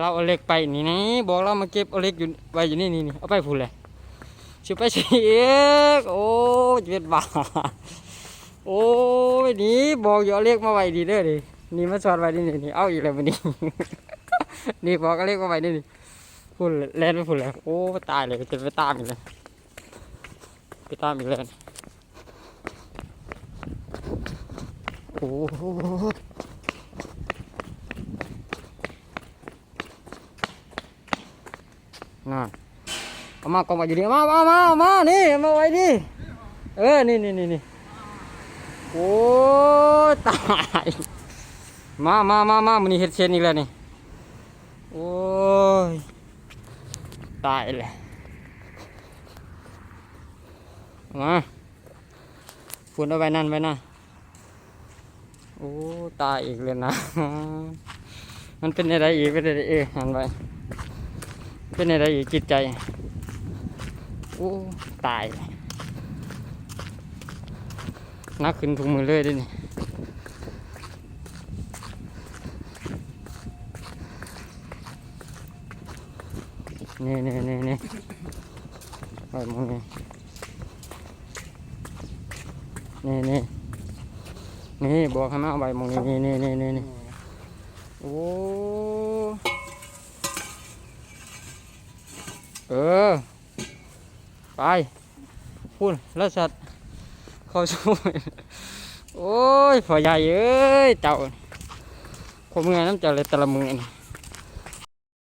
เราเอาเล็กไปนี่นี่บอกเรามาเก็บเอาเล็กอยู่ไว้อยู่นี่นี่เอาไปพูดเลยชิบไปเสียกโอ้ยเจ็ดบาทโอ้ยนี่บอกอย่าเอาเล็กมาไว้ดีเด้อดินี่มาสอดไว้นี่นี่นี่เอาอีกแล้ววันนี้นี่บอกเอาเล็กมาไว้นี่นี่พูดแล่นไปพูดเลยโอ้ตายเลยจะไปตามอีกเลยไปตามอีกแล้วโอ้โห น่ะเอามากองไว้อยู่ดีเอามามามานี่มาไว้ดิเออนี่นี่นี่นี่โอ้ยตายมามามามามันนี่เฮ็ดเชนอีกแล้วนี่โอ้ยตายเลยมาฝุ่นเอาไว้นั่นไว้นะโอ้ตายอีกเลยนะ มันเป็นอะไรอีกเป็นอะไรเออหันไป เป็นอะไรอีกจิตใจโอ้ตายนักขึ้นถุงมือเลยเด้วยนี่นี่นี่นี่นี่ไปมองนี่นี่นี่นี่บอกให้มาเอาใบมองนี่นี่นี่นี่นี่โอ้ เออ ไปพูดแล้วสัตว์เข้าช่วยโอ้ยพ่อใหญ่เอ้ยเจ้าขอมือน้ำเจ้าเลยแต่ละมือนี่